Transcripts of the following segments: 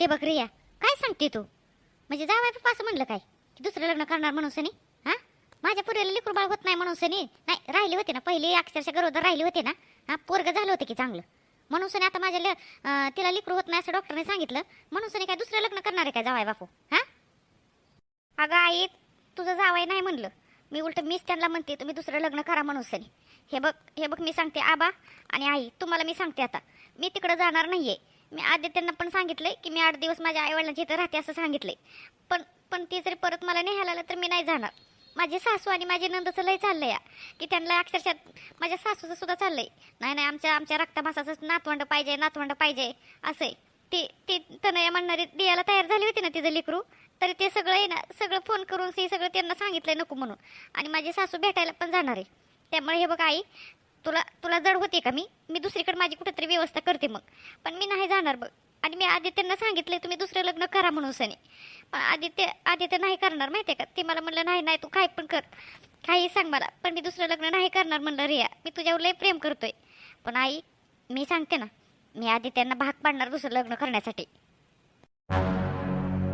ते बघ रिया काय सांगते तू? म्हणजे जावाय पप्पा असं म्हणलं काय? की दुसरं लग्न करणार म्हणून सनी? हा? माझ्या पुरेला लेकरू बाळ होत नाही म्हणून सनी? नाही राहिली होती ना. पहिली अक्षरशः गरोदर राहिली होती ना. हा पोरग झालं होतं की चांगलं. म्हणून सनी आता माझ्या ले- तिला लेकरू होत नाही असं डॉक्टरने सांगितलं. म्हणून सनी काय दुसरं लग्न करणार आहे काय जावाय बापू? हा? अगं आई तुझं जावाय नाही म्हणलं. मी उलट मीच त्यांना म्हणते तुम्ही दुसरं लग्न करा म्हणून सनी. हे बघ हे बघ मी सांगते आबा आणि आई. तुम्हाला मी सांगते आता. मी तिकडं जाणार नाही आहे मी आदित्यांना पण सांगितलंय की मी आठ दिवस माझ्या आईवडिलांच्या इथं राहते असं सांगितलंय. पण पण ती जरी परत मला न्यायला आलं तर मी नाही जाणार. माझे सासू आणि माझे नंदचं लय चाललंय या. की त्यांना अक्षरशः माझ्या सासूचं सुद्धा चाललंय. नाही नाही आमच्या आमच्या रक्तमासाचं नातवंड पाहिजे नातवंड पाहिजे असं आहे. ती ती तनया म्हणणारी दियाला तयार झाली होती ना तिचं लेकरू? तरी ते सगळं आहे ना सगळं फोन करून हे सगळं त्यांना सांगितलंय नको म्हणून. आणि माझी सासू भेटायला पण जाणार आहे. त्यामुळे हे बघ आई तुला तुला जड होते का मी? मी दुसरीकडे माझी कुठेतरी व्यवस्था करते मग. पण मी नाही जाणार बघ. आणि मी आदित्यंना सांगितलंय तुम्ही दुसरं लग्न करा म्हणून सनी. पण आदित्य आदित्य नाही करणार माहिती आहे का? ते मला म्हणलं नाही नाही तू काय पण कर. काही सांग मला. पण मी दुसरं लग्न नाही करणार म्हणलं रिया. मी तुझ्यावर लय प्रेम करतोय. पण आई मी सांगते ना. मी आदित्यांना भाग पाडणार दुसरं लग्न करण्यासाठी.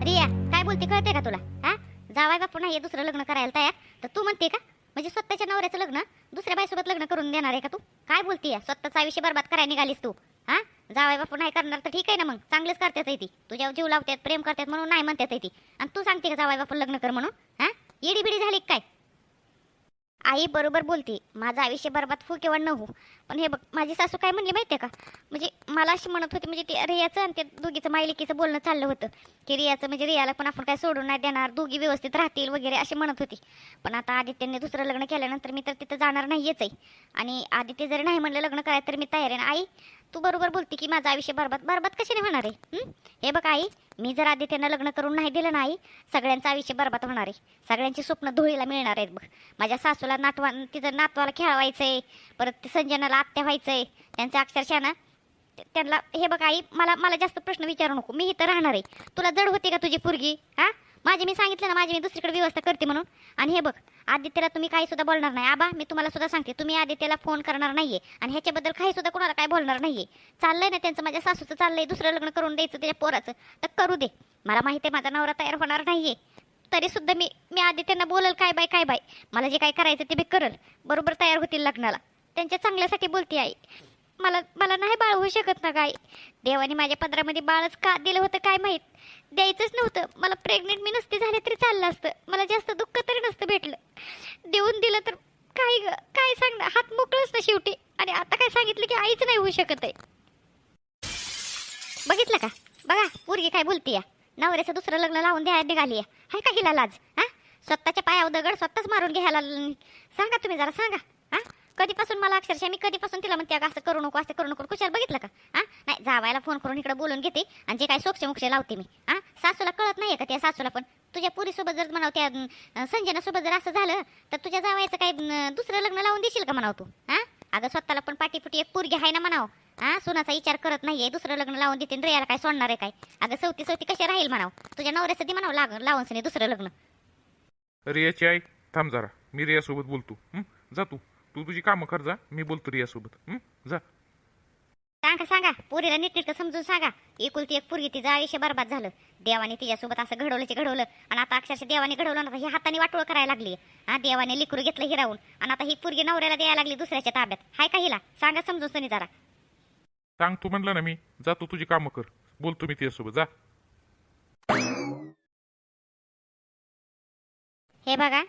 रिया काय बोलते? कळते का तुला? हा? जावाय बापू नाही दुसरं लग्न करायला तयार? तर तू म्हणते का? म्हणजे स्वतःच्या नवऱ्याचं लग्न दुसऱ्या बाईसोबत लग्न करून देणार आहे का तू? काय बोलते स्वतःचा आयुष्य बरबाद करायला निघालीस तू. हा? जावाय बापू नाही करणार तर ठीक आहे ना मग. चांगलेच करतात ती. तुझ्यावर जीव लावतात प्रेम करतात म्हणून नाही म्हणतात ती. आणि तू सांगते का जावाय बापू लग्न कर म्हणून? हा? येडी बिडी झाली काय? आई बरोबर बोलते माझं आयुष्य बरबाद हो किंवा न हो पण हे बघ माझी सासू काय म्हणली आहे का? म्हणजे मला अशी म्हणत होती म्हणजे ते रियाचं आणि त्या दोघीचं मायलिकीचं बोलणं चाललं होतं की रियाचं म्हणजे रियाला पण आपण काय सोडून नाही देणार दोघी व्यवस्थित राहतील वगैरे अशी म्हणत होती. पण आता आदित्यने दुसरं लग्न केल्यानंतर मी तर तिथं जाणार नाहीयेच आहे. आणि आदित्य जरी नाही म्हणलं लग्न करायचं तर मी तयार आहे. ना आई तू बरोबर बोलते की माझं आयुष्य बरबाद बरबाद कशाने होणार आहे? हे? बघ आई मी जर आदित्यनं लग्न करून नाही दिलं नाही सगळ्यांचं आयुष्य बरबाद होणार आहे. सगळ्यांची स्वप्न धुळीला मिळणार आहेत बघ. माझ्या सासूला नातवा तिचं नातवाला खेळवायचं आहे परत संजनाला आत्या व्हायचं आहे त्यांचं अक्षरशः ना त्यांना हे बघ आई मला मला जास्त प्रश्न विचारू नको. मी इथं राहणार आहे. तुला जड होती का तुझी पोरगी? हां? माझी मी सांगितलं ना माझी मी दुसरीकडे व्यवस्था करते म्हणून. आणि हे बघ आदित्यला तुम्ही काही सुद्धा बोलणार नाही. आबा मी तुम्हाला सुद्धा सांगते तुम्ही आदित्यला फोन करणार नाहीये. आणि ह्याच्याबद्दल काही सुद्धा कोणाला काय बोलणार नाहीये. चाललंय ना त्यांचं माझ्या सासूचं चाललंय दुसरं लग्न करून द्यायचं त्याच्या पोराचं. तर करू दे. मला माहिती आहे माझा नवरा तयार होणार नाहीये. तरी सुद्धा मी मी आदित्यंना बोलल काय बाय काय बाय मला जे काय करायचं ते मी करल. बरोबर तयार होतील लग्नाला. त्यांच्या चांगल्यासाठी बोलते आई. मला मला नाही बाळ होऊ शकत ना काय देवाने माझ्या पदरामध्ये बाळच का दिलं होतं काय माहीत? द्यायचंच नव्हतं. मला प्रेग्नेंट मी नसते झाले तरी चाललं असतं. मला जास्त दुःख तरी नसतं भेटलं. देऊन दिलं तर काय ग काय सांगणार हात मोकळच ना शेवटी. आणि आता काय सांगितलं की आईच नाही होऊ शकत आहे. बघितलं का? बघा पोरगी काय बोलते या नवऱ्याचं दुसरं लग्न लावून द्या निघाली हाय का हिला लाज? हा? स्वतःच्या पायावर दगड स्वतःच मारून घ्यायला सांगा तुम्ही जरा सांगा. कधीपासून मला अक्षरशः मी कधीपासून तिला म्हणते अगं असं करू नको असं करू नको. कुशाल बघितलं का? हा नाही जावायला फोन करून इकडे बोलून घेते आणि जे काय सोक्षे मुक्षे लावते मी. हा सासूला कळत नाही का त्या सासूला पण? तुझ्या पुरीसोबत जर म्हणाव त्या संजनासोबत जर असं झालं तर तुझ्या जावायचं काय दुसरं लग्न लावून देशील का म्हणाव तू? हा अगं स्वतःला पण पाठीपुटी एक पोरगी आहे ना म्हणाव. हा सुनाचा विचार करत नाहीये दुसरं लग्न लावून देते रयाला रियाला काय सोडणार आहे काय? अगं सवती सवती कशी राहील म्हणाव? तुझ्या नवऱ्याचं दे म्हणावं लाग लावून सनी दुसरं लग्न. रियाची आई थांब जरा. मी रियासोबत बोलतो. जा तू. तू तुझी कामं कर जा. मी बोलतो रियासोबत. हं? जा. सांगा सांगा. पोरीला नीटनीटकं समजून सांगा. एकुलती एक पोरगी तिचं आयुष्य बरबाद झालं. देवाने तिच्यासोबत असं घडवलं घडवलं. आणि आता अक्षरशः देवाने घडवलं ना ही हाताने वाटोळ करायला लागली. हा देवाने लिकरू घेतलं हिरावून. आणि आता ही पोरगी नवऱ्याला द्यायला लागली दुसऱ्याच्या ताब्यात. हाय का हिला? सांगा समजून सनी जरा. सांग तू म्हणलं ना मी. जा तू तुझी कामं कर. बोलतो मी तिच्यासोबत. जा. हे बघा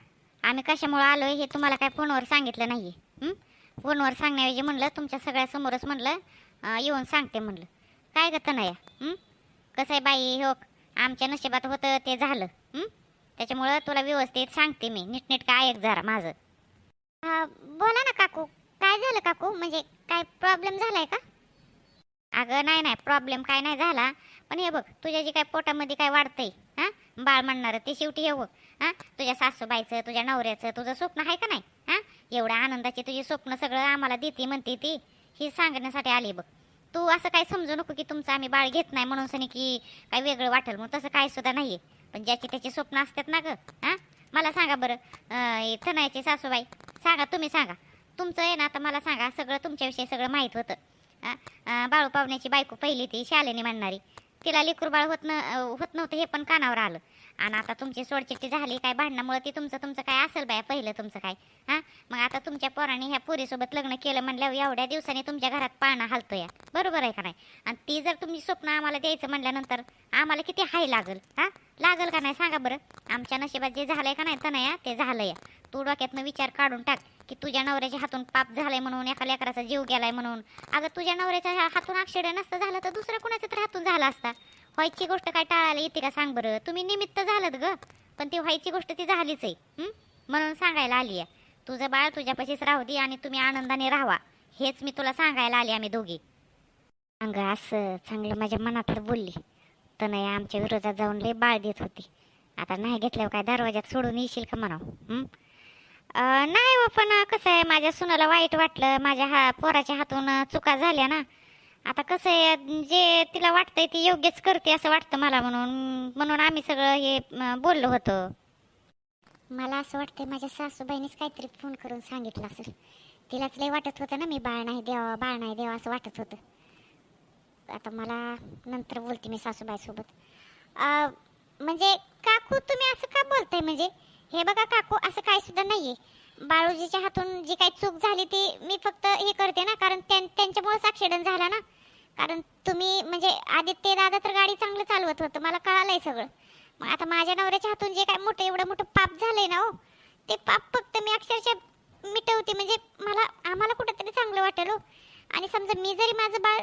आम्ही कशामुळं आलोय हे तुम्हाला काय फोनवर सांगितलं नाही आहे फोनवर सांगण्याऐवजी म्हणलं तुमच्या सगळ्यासमोरच म्हणलं येऊन सांगते म्हणलं. काय गत नाही कसं आहे बाई? हो आमच्या नशिबात होतं ते झालं. त्याच्यामुळं तुला व्यवस्थित सांगते मी. नीटनेटकं ऐक जरा माझं. बोला ना काकू. काय झालं काकू? म्हणजे काय प्रॉब्लेम झालाय का? अगं नाही नाही. प्रॉब्लेम काय नाही झाला. पण हे बघ तुझ्या जे काय पोटामध्ये काय वाढतंय हां? बाळ म्हणणार ते शेवटी हे बघ. हां? तुझ्या सासूबाईचं तुझ्या नवऱ्याचं तुझं स्वप्न आहे का नाही? हां? एवढ्या आनंदाची तुझी स्वप्न सगळं आम्हाला देते म्हणते ती. ही सांगण्यासाठी आली बघ. तू असं काय समजू नको की तुमचं आम्ही बाळ घेत नाही म्हणून सनी की काय वेगळं वाटेल मग तसं काय सुद्धा आहे पण ज्याची त्याची स्वप्न असतात ना ग हां? मला सांगा बरं अं, सासूबाई. सांगा तुम्ही सांगा. तुमचं आहे ना आता मला सांगा सगळं तुमच्याविषयी सगळं माहीत होतं. बाळू पाहुण्याची बायको पहिली ती शालेने म्हणणारी. तिला लेकूर बाळ होत न होत नव्हतं हे पण कानावर आलं. आणि आता तुमची सोडचिट्टी झाली काय भांडणामुळे ती तुमचं तुमचं काय असेल बाया पहिलं तुमचं काय? हां? मग आता तुमच्या पोराने ह्या पोरीसोबत लग्न केलं म्हणल्यावर एवढ्या दिवसांनी तुमच्या घरात पाळणा या बरोबर आहे का नाही? आणि ती जर तुम्ही स्वप्न आम्हाला द्यायचं म्हणल्यानंतर आम्हाला किती हाय लागल हां? लागल का नाही? सांगा बरं. आमच्या नशिबात जे झालंय का नाही तर नाही ते झालंय. तू डोक्यातनं विचार काढून टाक की तुझ्या नवऱ्याच्या हातून पाप झालाय म्हणून एका लेकराचा जीव गेलाय म्हणून. अगं तुझ्या नवऱ्याच्या हातून ॲक्सिडेंट नसतं झालं तर दुसऱ्या कुणाच्या तर हातून झाला असता. व्हायची गोष्ट काय टाळायला येते का सांग बरं? तुम्ही निमित्त झालं ग पण ती व्हायची गोष्ट ती झालीच आहे म्हणून सांगायला आली आहे. तुझं बाळ तुझ्यापाशीच राहू दे आणि तुम्ही आनंदाने राहावा हेच मी तुला सांगायला आली आम्ही दोघी. अगं असं चांगलं माझ्या मनात बोलली. तर नाही आमच्या विरोधात जाऊन लय बाळ देत होती. आता नाही घेतल्यावर काय दरवाज्यात सोडून येशील का म्हणावं नाही हो, पण कसं आहे माझ्या सुनाला वाईट वाटलं. माझ्या हा पोराच्या हातून चुका झाल्या ना. आता कसं आहे जे तिला वाटतंय ती योग्यच करते असं वाटतं मला म्हणून म्हणून आम्ही सगळं हे बोललो होतो. मला असं वाटतंय माझ्या सासूबाईनीच काहीतरी फोन करून सांगितलं असेल. तिलाच लय वाटत होतं ना मी बाळ नाही देवा बाळ नाही देवा असं वाटत होतं. आता मला नंतर बोलते मी सासूबाईसोबत. म्हणजे काकू तुम्ही असं का बोलताय म्हणजे? हे बघा काकू असं काय सुद्धा नाहीये. बाळूजीच्या हातून जी काही चूक झाली ती मी फक्त हे करते ना कारण त्यां- त्यांच्यामुळेच ॲक्सिडेंट झाला ना. कारण तुम्ही म्हणजे आदित्य दादा तर गाडी चांगलं चालवत होतं मला कळालंय सगळं. मग आता माझ्या नवऱ्याच्या हातून जे काय मोठं एवढं मोठं पाप झालंय ना हो ते पाप फक्त मी अक्षरशः मिटवते म्हणजे मला आम्हाला कुठंतरी चांगलं वाटेल हो. आणि समजा मी जरी माझं बाळ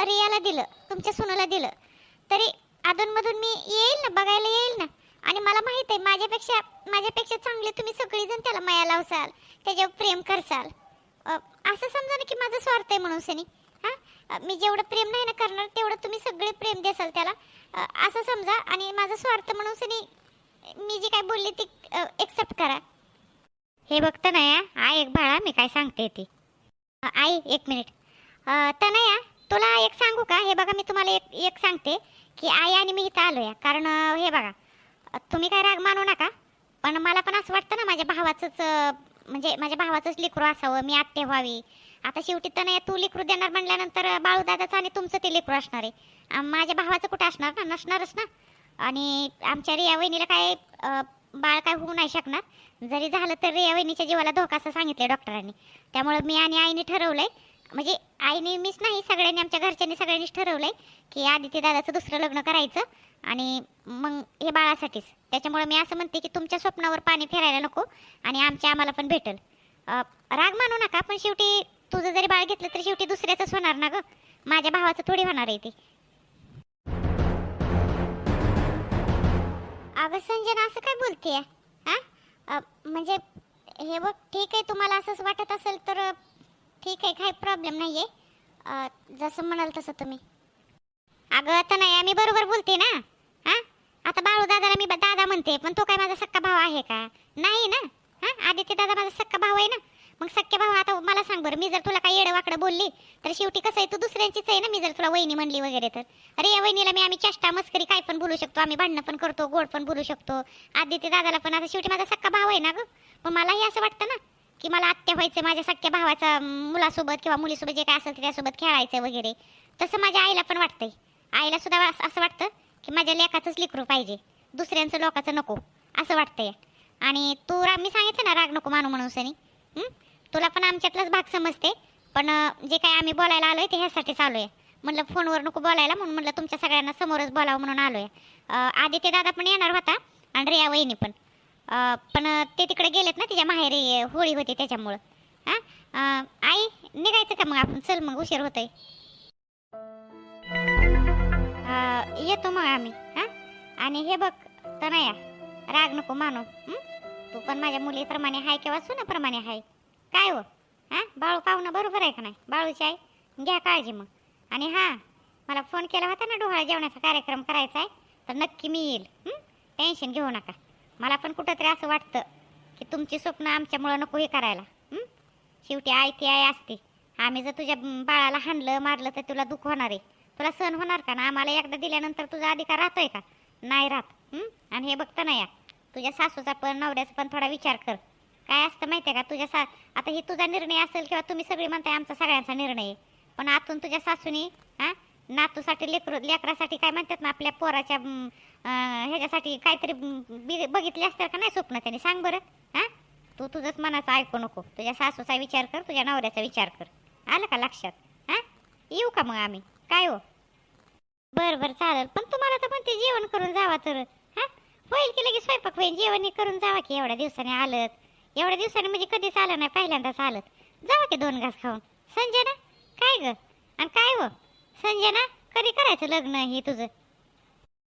रियाला दिलं तुमच्या सुनाला दिलं तरी अधूनमधून मी येईल ना बघायला येईल ना. आणि मला माहीत आहे माझ्यापेक्षा माझ्यापेक्षा चांगले तुम्ही सगळेजण त्याला माया लावसाल त्याच्यावर प्रेम करसाल. असं समजा ना की माझं स्वार्थ आहे म्हणून सनी. मी जेवढं प्रेम नाही ना करणार तेवढं तुम्ही सगळे प्रेम देसाल त्याला. असं समजा आणि माझा स्वार्थ म्हणून सनी मी जी काय बोलली ती एक्सेप्ट करा. हे बघतं ना या आई एक बाळा मी काय सांगते ती. आई एक मिनिट. अ, तनया तुला एक सांगू का? हे बघा मी तुम्हाला एक एक सांगते की आई आणि मी इथं आलो या कारण हे बघा तुम्ही काय राग मानू नका पण मला पण असं वाटतं ना माझ्या भावाचंच म्हणजे माझ्या भावाचंच लेकरू असावं मी आत्ते व्हावी. आता शेवटी तर नाही तू लेकरू देणार म्हणल्यानंतर बाळूदादाचं आणि तुमचं ते लेकरू असणार आहे. माझ्या भावाचं कुठं असणार ना? नसणारच ना? आणि आमच्या रिया वहिनीला काय बाळ काय होऊ नाही शकणार? जरी झालं तर रिया वहिनीच्या जीवाला धोका असं सांगितलंय डॉक्टरांनी. त्यामुळं मी आणि आईने ठरवलंय म्हणजे आईने मीच नाही सगळ्यांनी आमच्या घरच्यांनी सगळ्यांनीच ठरवलंय की आदित्य दादाचं दुसरं लग्न करायचं आणि मग हे बाळासाठीच. त्याच्यामुळे मी असं म्हणते की तुमच्या स्वप्नावर पाणी फिरायला नको आणि आमच्या आम्हाला पण भेटल. राग मानू नका पण शेवटी तुझं जरी बाळ घेतलं तर शेवटी दुसऱ्याचंच होणार ना ग? माझ्या भावाचं थोडी होणार आहे ते. अगं संजना असं काय बोलतेय? हा? म्हणजे हे बघ ठीक आहे तुम्हाला असंच वाटत असेल तर ठीक आहे काही प्रॉब्लेम नाही आहे जसं म्हणाल तसं तुम्ही. अगं आता नाही आम्ही बरोबर बोलते ना? हा? आता बाळू दादाला मी दादा म्हणते पण तो काय माझा सक्का भाव आहे का? नाही ना? हा? आदित्य दादा माझा सक्का भाव आहे ना? मग सख्या भाऊ आता मला सांग बरं मी जर तुला काही येडं वाकडं बोलली तर शेवटी कसं आहे? तू दुसऱ्यांचीच आहे ना मी जर तुला वहिनी म्हणली वगैरे तर. अरे या वहिनीला मी आम्ही चेष्टा मस्करी काय पण बोलू शकतो आम्ही भांडणं पण करतो गोड पण बोलू शकतो. आदित्य दादाला पण आता शेवटी माझा सक्का भाव आहे ना गं. पण मलाही असं वाटतं ना की मला आत्या व्हायचं माझ्या सख्या भावाचा मुलासोबत किंवा मुलीसोबत जे काय असेल त्यासोबत खेळायचं वगैरे तसं माझ्या आईला पण वाटतंय. आईला सुद्धा असं वाटतं की माझ्या लेखाचंच लेकरू पाहिजे. दुसऱ्यांचं लोकाचं नको असं वाटतंय. आणि तू रा मी सांगितलं ना राग नको मानू म्हणून सनी. तुला पण आमच्यातलाच भाग समजते. पण जे काय आम्ही बोलायला आलोय ते ह्यासाठीच आलोय. म्हणलं फोनवर नको बोलायला म्हणून म्हणलं तुमच्या सगळ्यांना समोरच बोलावं म्हणून आलोय. आदित्य दादा पण येणार होता आणि रिया वहिनी पण. पण ते तिकडे गेलेत ना तिच्या माहेरी होळी होती त्याच्यामुळं. हां? आई निघायचं का मग आपण? चल मग उशीर होतोय. येतो मग आम्ही. हां? आणि हे बघ तनया राग नको मानू. तू पण माझ्या मुलीप्रमाणे हाय किंवा सुनाप्रमाणे आहे काय हो? हां? बाळू पाहुणं बरोबर आहे का नाही? बाळूची आई? घ्या काळजी मग. आणि हां मला फोन केला होता ना डोहाळा जेवणाचा कार्यक्रम करायचा आहे तर नक्की मी येईल. टेन्शन घेऊ नका. मला पण कुठंतरी असं वाटतं की तुमची स्वप्न आमच्यामुळं नको हे करायला. शेवटी आई ती आई असते. आम्ही जर तुझ्या बाळाला हाणलं मारलं तर तुला दुःख होणार आहे. तुला सहन होणार का ना? आम्हाला एकदा दिल्यानंतर तुझा अधिकार राहतोय का? नाही राहत. आणि हे बघतं नाही या. तुझ्या सासूचा पण नवऱ्याचा पण थोडा विचार कर. काय असतं माहिती आहे का? तुझ्या सा आता हे तुझा निर्णय असेल किंवा तुम्ही सगळे म्हणताय आमचा सगळ्यांचा निर्णय आहे. पण आतून तुझ्या सासूनी हां? नातूसाठी लेकरू लेकरासाठी काय म्हणतात ना आपल्या पोराच्या ह्याच्यासाठी काहीतरी बी- बघितले असतात का नाही स्वप्न त्याने? सांग बरं हां? तू तुझंच मनाचं ऐकू नको. तुझ्या सासूचा विचार कर तुझ्या नवऱ्याचा विचार कर. आलं का लक्षात? हां? येऊ का मग आम्ही? काय हो? बरं बरं चालेल. पण तुम्हाला तर पण ते जेवण करून जावा तर. होईल की लगेच स्वयंपाक होईल? जेवण करून जावा की एवढ्या दिवसाने आलत. एवढ्या दिवसाने म्हणजे कधीच आलं नाही पहिल्यांदाच आलत. जावा की दोन घास खाऊन. संजय ना काय ग? आणि काय हो? संजय ना कधी करायचं लग्न हे तुझं?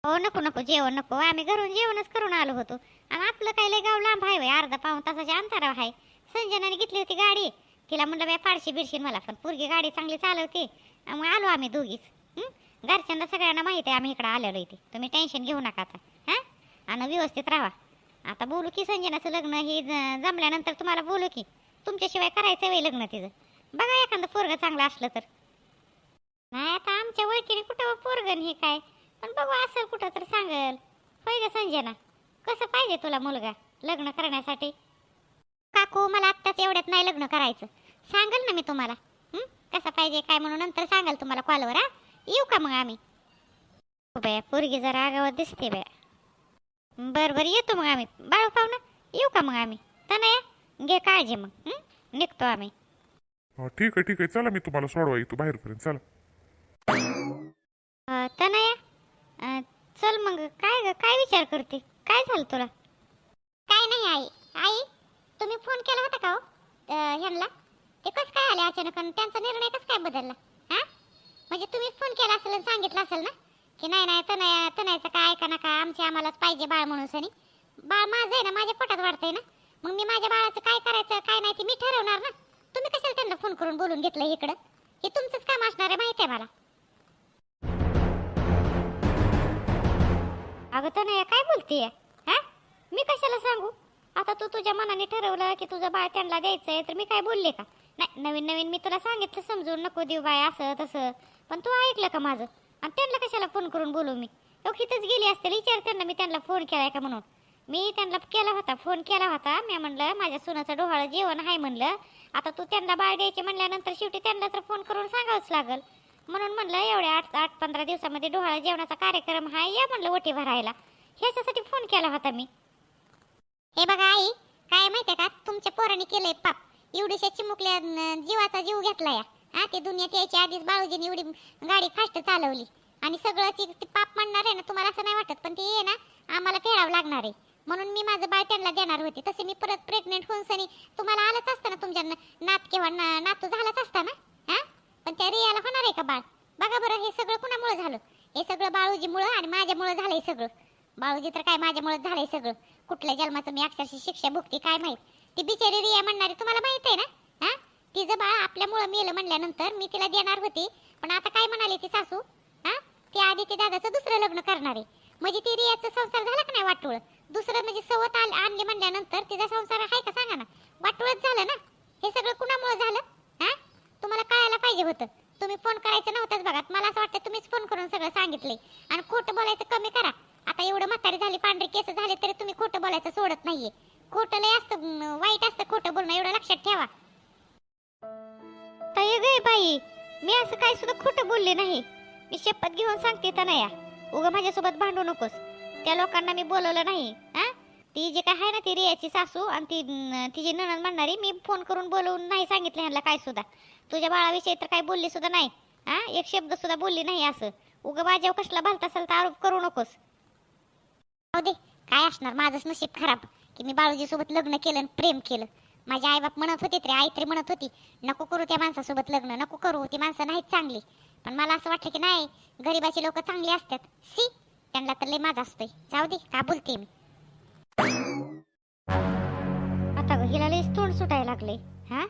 हो नको नको जेवण नको. आम्ही घरून जेवणच करून आलो होतो. आणि आपलं काय लय गाव लांब आहे अर्धा पाऊण तासाच्या अंतरावर आहे. संजनाने घेतली होती गाडी. तिला म्हणलं बाई पाडशी बिडशी मला पण पोरगी गाडी चांगली चालवते. मग आलो आम्ही दोघीच. घरच्यांना सगळ्यांना माहिती आहे आम्ही इकडं आलेलो इथे. तुम्ही टेन्शन घेऊ नका आता. आणि व्यवस्थित राहा आता बोलू की संजनाचं लग्न हे ज- जमल्यानंतर तुम्हाला बोलू की तुमच्याशिवाय करायचं वेळ लग्न तिचं. बघा एखादं पोरगं चांगलं असलं तर. नाही आता आमच्या ओळखीने कुठं पोरगन हे काय? पण बघू असं कुठं तर सांगल. होय ग संजना कसं पाहिजे तुला मुलगा लग्न करण्यासाठी? काकू मला आत्ताच एवढ्यात नाही लग्न करायचं. सांगल ना मी तुम्हाला. हं? कसं पाहिजे काय म्हणून नंतर सांगाल तुम्हाला कॉलवर हा? येऊ का मग आम्ही? हो बाया पोरगी जरा आगावर दिसते बाया. बरं बरं येतो मग आम्ही. बाळू पाहू ना. येऊ का मग आम्ही? तनया घे काळजी मग. हं? निघतो आम्ही. हा, ठीक आहे ठीक आहे. चला मी तुम्हाला सोडवा येतो बाहेरपर्यंत. चला. अ, तनया अ, चल मग. काय ग काय विचार करते? काय झालं तुला? काय नाही आई. आई तुम्ही फोन केला होता का हो? अ, ह्यांना? ते कसं काय आले अचानक? आणि त्यांचा निर्णय कसं काय बदलला? हा? म्हणजे तुम्ही फोन केला असेल आणि सांगितलं असेल ना? की नाही नाही तनया तनयाचं काय ऐका नका आमचे आम्हालाच पाहिजे बाळ म्हणून सनी. बाळ माझं आहे ना माझ्या पोटात वाढतंय ना. मग मी माझ्या बाळाचं काय करायचं काय नाही ते मी ठरवणार ना. तुम्ही कशाला त्यांना फोन करून बोलून घेतलं इकडं? हे तुमचंच काम असणार आहे माहिती आहे मला. अगं तनया काय बोलतीये? हा? मी कशाला सांगू? आता तू तुझ्या मनाने ठरवलं की तुझं बाळ त्यांना द्यायचंय तर मी काय बोलले का? नाही नवीन नवीन मी तुला सांगितलं समजून नको देऊ बाय असं तसं. पण तू ऐकलं का माझं? आणि त्यांना कशाला फोन करून बोलू मी? ओळखीतच गेली असतील विचार त्यांना मी त्यांना फोन केलाय का म्हणून? मी त्यांना केला होता फोन केला होता. मी म्हणलं माझ्या सुनाचं डोहाळं जेवण आहे म्हणलं. आता तू त्यांना बाळ द्यायचे म्हणल्यानंतर शेवटी त्यांना तर फोन करून सांगावंच लागल. म्हणून म्हणलं एवढ्या आठ आठ पंधरा दिवसामध्ये डोहाळा जेवणाचा कार्यक्रम हा या म्हणलं ओटी भरायला. ह्याच्यासाठी फोन केला होता मी. हे बघा आई काय माहितीये का? तुमच्या पोराने केलंय पाप. एवढीशा चिमुकल्या जीवाचा जीव घेतला या हा ते दुनियात यायच्या आधीच बाळूजीने एवढी गाडी फास्ट चालवली. आणि सगळं ती ती पाप म्हणणार आहे ना तुम्हाला असं नाही वाटत पण ते आहे ना आम्हाला फेडावं लागणार आहे. म्हणून मी माझं बाळ त्यांना देणार होते. तसे मी परत प्रेग्नेंट होऊन सनी तुम्हाला आलंच असतं ना तुमच्या नात किंवा ना नातू झालाच असता ना? हा? पण त्या रियाला होणार आहे का बाळ? बघा बरं हे सगळं कुणामुळे झालं? हे सगळं बाळूजीमुळं आणि माझ्यामुळं झालंय सगळं. बाळूजी तर काय माझ्यामुळं झालंय सगळं. कुठल्या जन्माचं मी अक्षरशः शिक्षा भुगती काय माहीत? ती बिचारी रिया म्हणणारी तुम्हाला माहीत आहे ना? हा? तिचं बाळ आपल्यामुळं मेलं म्हणल्यानंतर मी तिला देणार होती. पण आता काय म्हणाली ती सासू? हा? ती आधी ते दादाचं दुसरं लग्न करणार आहे. म्हणजे ती रियाचं संसार झाला का नाही वाटोळ? दुसरं म्हणजे सवत आल आणली म्हणल्यानंतर तिचा संसार आहे का सांगा ना? वाटोळच झालं ना? हे सगळं कुणामुळे झालं? हा? तुम्हाला कळायला पाहिजे होतं. तुम्ही फोन करायचं नव्हतंच बघा. मला असं वाटतं तुम्हीच फोन करून सगळं सांगितलंय. आणि खोटं बोलायचं कमी करा. आता एवढं म्हातारी झाली पांढरे केस झाले तरी तुम्ही खोटं बोलायचं सोडत नाहीये. खोटं लय असतं वाईट असतं खोटं बोलणं. एवढं लक्षात ठेवा. गे बाई. मी असं काही सुद्धा खोटं बोलले नाही. मी शपथ घेऊन सांगते तनया. उगा माझ्यासोबत भांडू नकोस. त्या लोकांना मी बोलवलं नाही हा? ती जे काय आहे ना ती रियाची सासू आणि ती तिची नणंद म्हणणारी मी फोन करून बोलवून नाही सांगितलं ह्यांना काय सुद्धा. तुझ्या बाळाविषयी तर काही बोलली सुद्धा नाही हा? एक शब्द सुद्धा बोलली नाही असं. उगा माझ्यावर कसला भलता असेल तर आरोप करू नकोस. दे. काय असणार? माझंच नशीब खराब. की मी बाळूजी सोबत लग्न केलं आणि प्रेम केलं. माझे आईबाप म्हणत होते रे आई तरी म्हणत होती नको करू त्या माणसासोबत लग्न नको करू ती माणसं नाहीत चांगली. पण मला असं वाटलं की नाही गरीबाची लोक चांगली असतात. सी त्यांना तर लय माझा असतोय. जाऊ दे का बोलते मी. आता ग हिला लयच तोंड सुटायला लागले हा?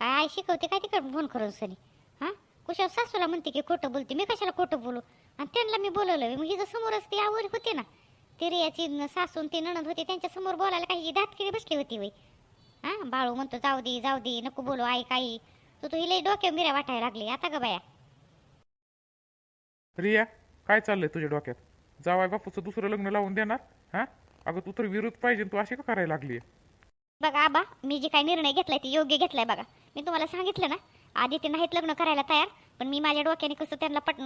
काय आई शिकवते काय तिकडे फोन करून सनी? हा? कुशा सासूला म्हणते की खोटं बोलते मी कशाला खोटं बोलू? आणि त्यांना मी बोलवलं मग हिचं समोरच ती आवर होती ना. ती रियाची न- सासून ते नणद होती त्यांच्यासमोर बोलायला काही दातकिरी बसली होती वय हा बाळू म्हणतो जाऊ दे जाऊ दे नको बोलू आई काही. तू तू हिला डोक्यावर मिऱ्या वाटायला लागली. आता ग बाया. रिया काय चाललंय तुझ्या डोक्यात? जावाय बापूचं दुसरं लग्न लावून देणार? हा? अगं तू तर विरोध पाहिजे तू अशी का करायला लागली बघा आबा मी जे काय निर्णय घेतलाय ते योग्य घेतलाय बघा. मी तुम्हाला सांगितलं ना आदित्य नाहीत लग्न करायला तयार पण मी माझ्या डोक्याने कसं त्यांना पट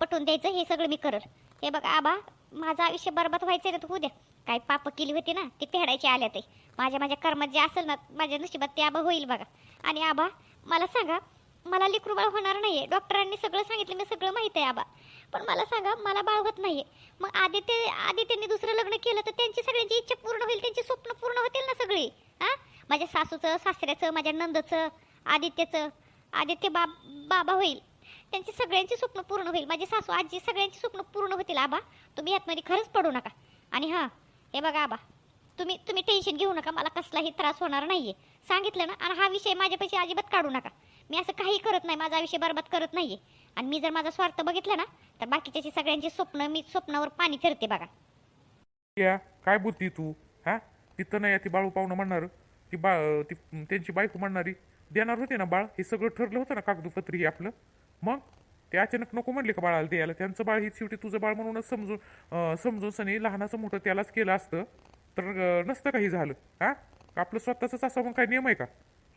पटवून द्यायचं हे सगळं मी करल. हे बघ आबा माझं आयुष्य बरबाद व्हायचं ना तर उद्या काय पाप केली होती ना ती फेडायची आल्या ते. माझ्या माझ्या कर्मात जे असेल ना माझ्या नशिबात ते आबा होईल बघा. आणि आबा मला सांगा मला लेकरू बाळ होणार नाही आहे डॉक्टरांनी सगळं सांगितलं मी सगळं माहीत आहे आबा. पण मला सांगा मला बाळ होत आहे मग आदित्य आदित्यने दुसरं लग्न केलं तर त्यांची सगळ्यांची इच्छा पूर्ण होईल त्यांची स्वप्न पूर्ण होतील ना सगळी? हां? माझ्या सासूचं सासऱ्याचं माझ्या नंदचं आदित्यचं आदित्य बाब बाबा होईल. त्यांची सगळ्यांची स्वप्न पूर्ण होईल. माझी सासू आजी सगळ्यांची स्वप्न पूर्ण होतील आबा. तुम्ही यातमध्ये खरंच पडू नका. आणि हां हे बघा आबा. तुम्ही तुम्ही टेन्शन घेऊ नका. मला कसलाही त्रास होणार नाहीये. सांगितलं ना? आणि हा विषय माझ्यापाशी अजिबात काढू नका. मी असं काही करत नाही. माझा विषय बरबाद करत नाहीये. आणि मी जर माझा स्वार्थ बघितला ना तर बाकीच्याची सगळ्यांची स्वप्न मी स्वप्नावर पाणी फिरते बघा. या काय बोलती तू? हा? तिथं नाही ती बाळू पाहुणं म्हणणार? ती बा ती त्यांची बायको म्हणणारी? देणार होते ना बाळ? हे सगळं ठरलं होतं ना कागदोपत्री हे आपलं. मग? ते अचानक नको म्हणले का बाळाला द्यायला? त्यांचं बाळ ही शेवटी तुझं बाळ म्हणूनच समजून समजून सनी लहानाचं मोठं त्यालाच केलं असतं. तर नसतं काही झालं? हा? आपलं स्वतःचंच असं मग काय नियम आहे का?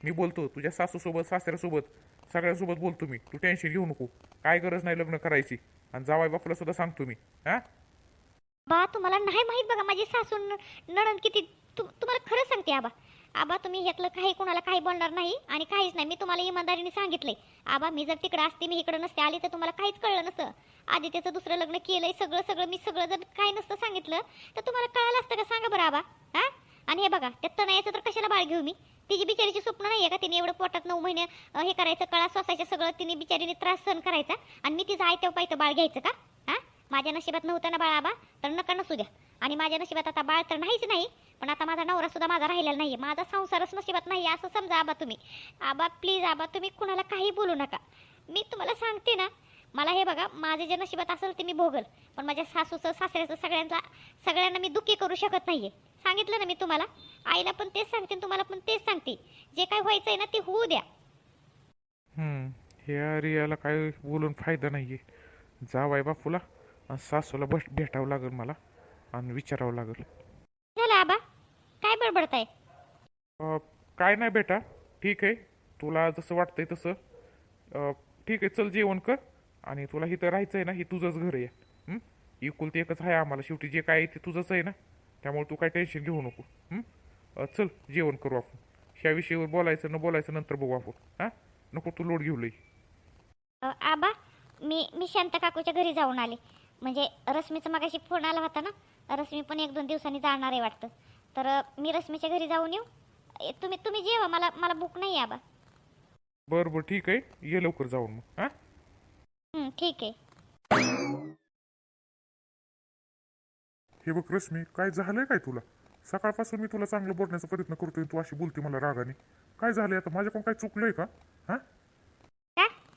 मी बोलतो तुझ्या सासूसोबत सासऱ्यासोबत सगळ्यांसोबत बोलतो मी. तू टेन्शन घेऊ नको. काय गरज नाही लग्न करायची. आणि जावाय बापूला सुद्धा सांगतो मी. हा? बा तुम्हाला नाही माहीत बघा माझी सासू नणन किती तुम्हाला खरं सांगते आबा. आबा तुम्ही ह्यातलं काही कोणाला काही बोलणार नाही आणि काहीच नाही. मी तुम्हाला इमानदारीने सांगितलंय. आबा मी जर तिकडे असते मी इकडे नसते आली तर तुम्हाला काहीच कळलं नसतं. आधी त्याचं दुसरं लग्न केलंय सगळं सगळं मी सगळं जर काही नसतं सांगितलं तर तुम्हाला कळालं असतं का? सांगा बरं आबा. हा? आणि हे बघा त्यात तणायचं तर कशाला बाळ घेऊ मी? तिची बिचारीची स्वप्न नाही आहे का तिने एवढं पोटात नऊ महिने हे करायचं कळा सोसायचं सगळं तिने बिचारीने त्रास सहन करायचा आणि मी तिचं आयत्या पायतं बाळ घ्यायचं का? हा? माझ्या नशिबात नव्हतं ना बाळ आबा तर नका नसू द्या. आणि माझ्या नशिबात आता बाळ तर नाहीच नाही पण आता माझा नवरा सुद्धा माझा राहिलेला नाही माझा संसारच नशिबात नाही असं समजा आबा तुम्ही. आबा प्लीज आबा तुम्ही कुणाला काही बोलू नका. मी तुम्हाला सांगते ना मला हे बघा माझे जे नशिबात असेल ते मी भोगल पण माझ्या सासूचं सासऱ्याचं सगळ्यांचा सगळ्यांना मी दुःखी करू शकत नाही आहे सांगितलं ना मी तुम्हाला? आईला पण तेच सांगते आणि तुम्हाला पण तेच सांगते. जे काय व्हायचं आहे ना ते होऊ द्या. हम्म, ह्या रियाला काय बोलून फायदा नाहीये. जावाय बापूला आणि सासूला बस भेटावं लागेल मला. आणि विचारावं लागेल. झालं आबा? काय बडबडताय? अं, काय नाही बेटा ठीक आहे. तुला जसं वाटतंय तसं. अं, ठीक आहे चल जेवण कर आणि तुला इथं राहायचं आहे ना हे तुझंच घर आहे. हं? एकुलती एकच आहे आम्हाला. शेवटी जे काय आहे ते तुझंच आहे ना. त्यामुळे तू काय टेन्शन घेऊ नको. हं? अं, चल जेवण करू आपण. ह्या विषयावर बोलायचं न बोलायचं नंतर बघू आपण. हां? नको तू लोड घेऊ लई. अ, आबा मी मी शांत काकूच्या घरी जाऊन आले. म्हणजे रश्मीचा मगाशी फोन आला होता ना? रश्मी पण एक दोन दिवसांनी जाणार आहे वाटतं. तर मी रश्मीच्या घरी जाऊन येऊ. तुम्ही तुम्ही जेवा मला मला भूक नाही आहे आबा. बरं बरं ठीक आहे. ये लवकर जाऊन मग हां? ठीक आहे. हे बघ रश्मी काय झालंय काय तुला? सकाळपासून मी तुला चांगलं बोलण्याचा प्रयत्न करतोय तू अशी बोलते मला रागाने. काय झालंय आता? माझ्याकडून काय चुकलंय का? हा?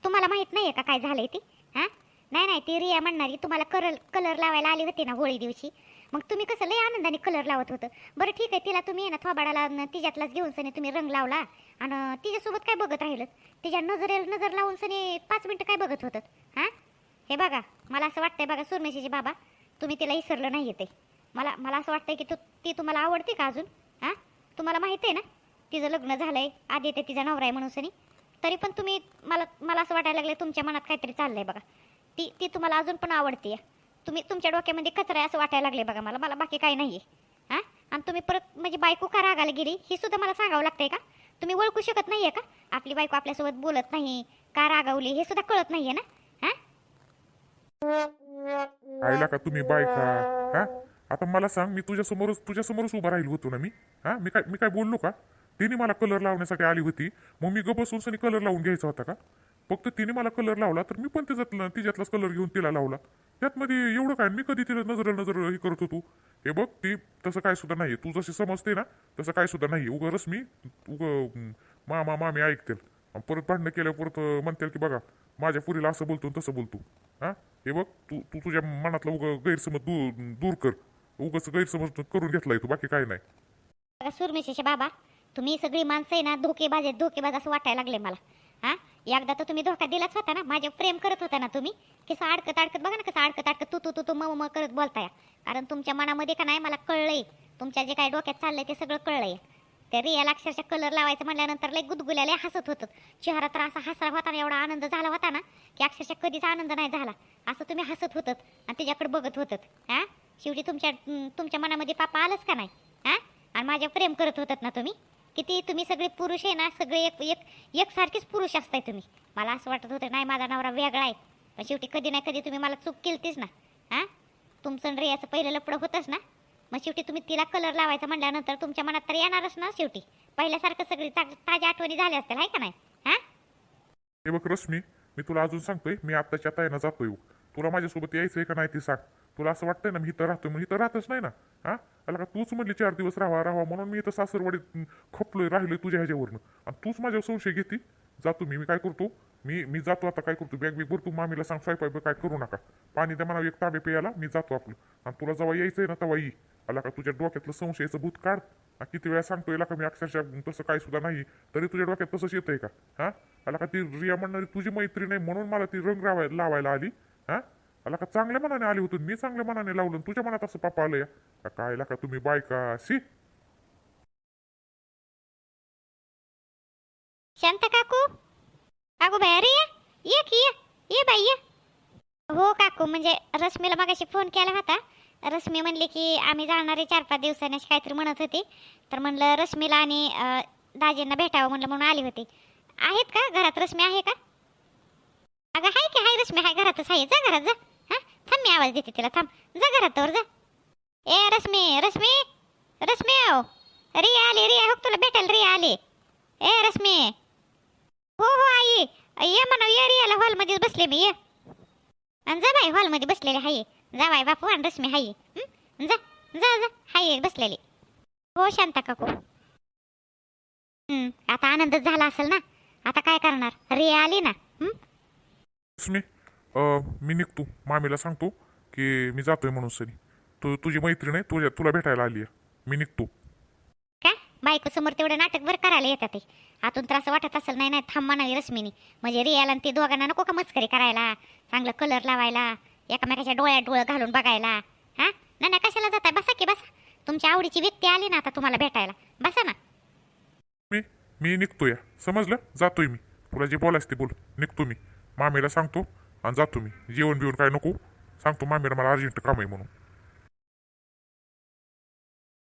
तुम्हाला माहीत नाहीये का काय झालंय ते? हा? नाही नाही ती रिया म्हणणारी तुम्हाला कलर लावायला आली होती ना होळी दिवशी? मग तुम्ही कसं लय आनंदाने कलर लावत होतं. बरं ठीक आहे तिला तुम्ही आहे ना थोबाडाला तिच्यातलाच घेऊन सनी तुम्ही रंग लावला आणि तिच्यासोबत काय बघत राहिलं? तिच्या नजरेला नजर लावून सनी पाच मिनटं काय बघत होतं? हां? हे बघा मला असं वाटतंय बघा सुरमेशीचे बाबा तुम्ही तिला विसरलं नाही ते. मला मला असं वाटतंय की तू ती तुम्हाला आवडते का अजून? हां? तुम्हाला माहिती आहे ना? तिचं लग्न झालं आहे आधी येते तिचा नवरा आहे म्हणून सनी. तरी पण तुम्ही मला मला असं वाटायला लागलं तुमच्या मनात काहीतरी चाललंय बघा. ती ती तुम्हाला अजून पण आवडते तुम्ही तुमच्या डोक्यामध्ये कचरा आहे असं वाटायला लागले बघा मला. मला बाकी काही नाही आहे हां? आणि तुम्ही परत म्हणजे बायको का रागाला गेली? ही सुद्धा मला सांगावं लागतंय का? तुम्ही ओळखू शकत नाही आहे का? आपली बायको आपल्यासोबत बोलत नाही का रागावली हे सुद्धा कळत नाही आहे ना? हां? का तुम्ही बायका? हा? आता मला सांग मी तुझ्या समोरच तुझ्या समोरच उभा राहिलो होतो ना मी? हा? मी काय मी काय बोललो का? तिने मला कलर लावण्यासाठी आली होती. मग मी गप बसून कलर लावून घ्यायचा होता का? फक्त तिने मला कलर लावला तर मी पण तिच्यातला तिच्यातलाच कलर घेऊन तिला लावला. त्यात मध्ये एवढं काय? मी कधी तिला नजर नजर हे करत होतो. हे बघ ती तसं काय सुद्धा नाहीये. तू जशी समजते ना तसं काय सुद्धा नाहीये. उगा मी उग मामा मामी ऐकतील. परत भांडणं केल्या परत म्हणतील की बघा माझ्या पुरीला असं बोलतो तसं बोलतो. हा? हे बघ तू तू तुझ्या मनातला उग गैरसमज दूर दूर कर. उगाच गैरसमज करून घेतलाय तू बाकी काय नाही. बघा बाबा तुम्ही सगळी माणसं आहे ना धोकेबाज आहेत धोकेबाज असं वाटायला लागले मला. हा? एकदा तर तुम्ही धोका दिलाच होता ना. माझ्या प्रेम करत होता ना तुम्ही. कसं अडकत अडकत बघा ना कसं अडकत अडकत तू तू तू तू म म करत बोलताय. कारण तुमच्या मनामध्ये का नाही मला कळलंय. तुमच्या जे काय डोक्यात चाललंय ते सगळं कळलंय. त्या रियाला अक्षरशः कलर लावायचं म्हटल्यानंतर लय गुदगुल्याला हसत होतं. चेहरा तर असा हसरा होता ना एवढा आनंद झाला होता ना की अक्षरशः कधीच आनंद नाही झाला. असं तुम्ही हसत होतात आणि त्याच्याकडे बघत होतात. हां? शेवटी तुमच्या तुमच्या मनामध्ये पापा आलंच का नाही? हा? आणि माझ्या प्रेम करत होतात ना तुम्ही? किती तुम्ही सगळे पुरुष आहे ना सगळे एक एक एकसारखेच पुरुष असताय तुम्ही. मला असं वाटत होतं नाही माझा नवरा वेगळा आहे. पण शेवटी कधी नाही कधी तुम्ही मला चूक केलतीच ना. हां? तुमचं आणि रियाचं पहिलं लपडं होतंच ना. मग शेवटी तुम्ही तिला कलर लावायचा म्हटल्यानंतर तुमच्या मनात तर येणारच ना शेवटी. पहिल्यासारखं सगळी ताज्या आठवणी झाल्या असतील आहे का नाही? हा? हे बघ रश्मी मी तुला अजून सांगतोय मी आत्ताच्या ताईनं जातोय. तुला माझ्यासोबत यायचंय का नाही ते सांग. तुला असं वाटतंय ना मी इथं राहतोय मी इथं राहतच नाही ना? हा? आला का तूच म्हणली चार दिवस राहा राहा म्हणून मी इथं सासरवाडीत खपलोय राहिलोय तुझ्या ह्याच्यावरनं. आणि तूच माझ्यावर संशय घेते. जातो मी मी काय करतो? मी मी जातो आता काय करतो? बॅग बिग भरतो मामीला सांग स्वयंपाक काय करू नका. पाणी द्या मला एक ताबे प्यायला मी जातो आपलं. आणि तुला जेव्हा यायचंय ना तेव्हा ये. आला का तुझ्या डोक्यातलं संशयाचं भूत काढ. किती वेळा सांगतोय का मी अक्षरशः तसं काय सुद्धा नाही. तरी तुझ्या डोक्यात तसंच येतंय का? हा? आला का ती रिया म्हणणारी तुझी मैत्री नाही म्हणून मला ती रंग लावायला आली. हा? आला का चांगल्या मनाने आली होती मी चांगल्या मनाने लावलं तुझ्या मनात असं पापा आलं या काय का तुम्ही बायका सी शांत काकू. काकू बाई अरे ये ये की ये ये बाई ये. हो काकू म्हणजे रश्मीला मगाशी फोन केला होता. रश्मी म्हणली की आम्ही जाणार आहे चार पाच दिवसांनी अशी काहीतरी म्हणत होती. तर म्हणलं रश्मीला आणि दाजींना भेटावं म्हणलं म्हणून आली होती. आहेत का घरात रश्मी आहे का? अगं हाय की हाय रश्मी हाय घरातच आहे. जा घरात जा. थांब मी आवाज देते तिला थांब. जा घरातवर जा. ए रश्मी रश्मी रश्मी आओ. रिया आली रिया हो तुला भेटेल रिया आली. ए रश्मी. हो हो आई. ये म्हणा ये रियाला हॉलमध्येच बसले मी ये. आणि जा बाई हॉलमध्ये बसलेले हाय जा बाई बापू आणि रश्मी हाय जा जा जा. हाय बसलेली. हो शांता काकू. आता आनंदच झाला असेल ना? आता काय करणार? रिया आली ना? रश्मी. अं, मी निघतो. मामीला सांगतो की मी जातोय म्हणून सनी तू तुझी मैत्रीण आहे तुझ्या तुला भेटायला आली आहे मी निघतो. का बायको समोर तेवढं नाटक बरं करायला येतात ते आतून तर असं वाटत असेल नाही नाही थांब म्हणावी रश्मीनी. म्हणजे रियाला आणि ते दोघांना नको का मस्करी करायला? चांगलं कलर लावायला एकमेकाच्या डोळ्यात डोळं घालून बघायला. हा? नाही नाही कशाला जाताय? बसा की बसा. तुमच्या आवडीची व्यक्ती आली ना आता तुम्हाला भेटायला. बसा ना. मी मी निघतो या समजलं? जातोय मी. तुला जे बोलायचं ते बोल. निघतो मी. मामीला सांगतो आणि जातो मी. जेवण बिवण काय नको. सांगतो मामीला मला अर्जंट काम आहे म्हणून.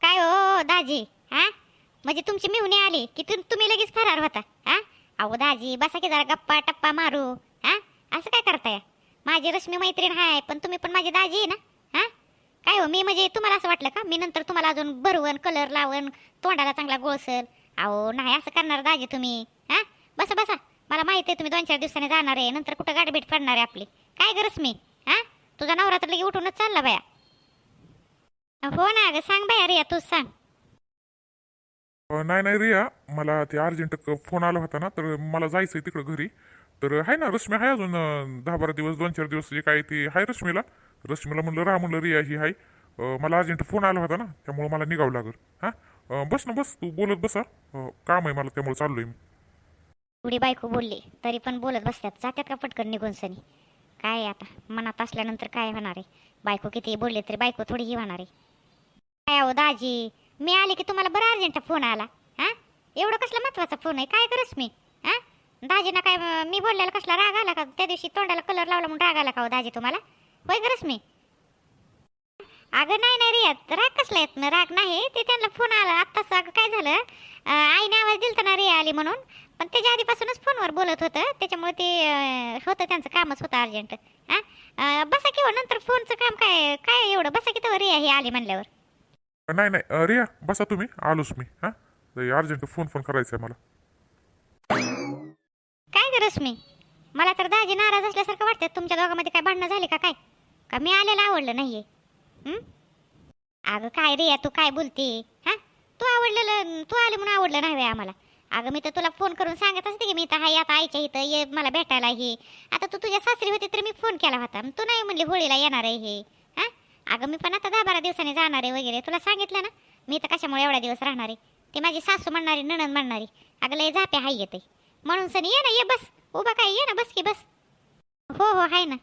काय हो, हो दाजी? हा? म्हणजे तुमची मिवणी आली की तुम- तुम्ही लगेच फरार होता? हा? अहो दाजी बसा की जरा गप्पा टप्पा मारू. हा? असं काय करताय? माझी रश्मी मैत्रीण आहे पण तुम्ही पण माझी दाजी आहे ना? हा? काय हो मी म्हणजे तुम्हाला असं वाटलं का? मी नंतर तुम्हाला अजून भरवण कलर लावण तोंडाला चांगला गोळसल अहो नाही असं करणार दाजी तुम्ही. हा? बसा बसा. मला माहिती आहे तुम्ही दोन चार दिवसांनी जाणार आहे नंतर कुठं गाडी भेट पडणार आहे आपली. काय गरज मी? हा? तुझा नवरा तर लगे उठूनच चालला बाया. हो ना अगं सांग बाया रिया तूच सांग. नाही नाही रिया मला ते अर्जंट फोन आला होता ना तर मला जायचंय तिकडं घरी. तर आहे ना रश्मी आहे अजून दहा बारा दिवस दोन चार दिवस जे काय ते आहे रश्मीला. रश्मीला म्हणलं राह म्हणलं रिया ही आहे मला अर्जंट फोन आला होता ना त्यामुळं मला निघावं लागल. हां? बस ना बस तू बोलत बसा. काम आहे मला त्यामुळे चाललोय मी. उडी बायको बोलली तरी पण बोलत बसल्यात. जात्यात का पटकन निघून सनी? काय आता? मनात असल्यानंतर काय होणार आहे? बायको किती बोलले तरी बायको थोडी ही होणार आहे. काय अहो दाजी? मी आले की तुम्हाला बरं अर्जंट फोन आला. हा? एवढं कसला महत्त्वाचा फोन आहे? काय करस मी? हा? दाजीना काय अं, मी बोललेला कसला राग आला का? त्या दिवशी तोंडाला कलर लावला म्हणून राग आला का हो दाजी तुम्हाला? होय करस मी? अगं नाही नाही रियात राग कसला येत ना राग नाही. ते त्यांना फोन आला. आत्ताच अगं काय झालं? अं, आईने आवाज दिलता ना रिया आली म्हणून? पण त्याच्या आधीपासूनच फोनवर बोलत होतं. त्याच्यामुळे ते होतं त्यांचं कामच होतं अर्जंट. हां? बसा की हो नंतर फोनचं काम काय काय एवढं? बसा की तेव्हा रिया ही आली म्हणल्यावर. नाही नाही रिया बसा तुम्ही आलोच मी हां? अर्जंट फोन फोन करायचा मला. काय गरज मी मला तर दाजी नाराज असल्यासारखं वाटतं तुमच्या दोघांमध्ये काय भांडणं झाली का काय? का मी आलेलं आवडलं नाहीये? अगं काय रे तू काय बोलते? हा? तू आवडलेलं तू आले म्हणून आवडलं नाही आम्हाला? अगं मी तर तुला फोन करून सांगत असते की मी तर हाय आता आईच्या इथं ये मला भेटायला हे आता तू तुझ्या सासरी होती तर मी फोन केला होता. तू नाही म्हणली होळीला येणार आहे हे. हां? अगं मी पण आता दहा बारा दिवसांनी जाणार आहे वगैरे. तुला सांगितलं ना? मी तर कशामुळे एवढा दिवस राहणार आहे? ते माझी सासू म्हणणारी नणन म्हणणारी. अगं लय झापे हाय येते म्हणून सनी ये ना ये बस. उभा काय ये ना बस की बस. हो हो हाय ना.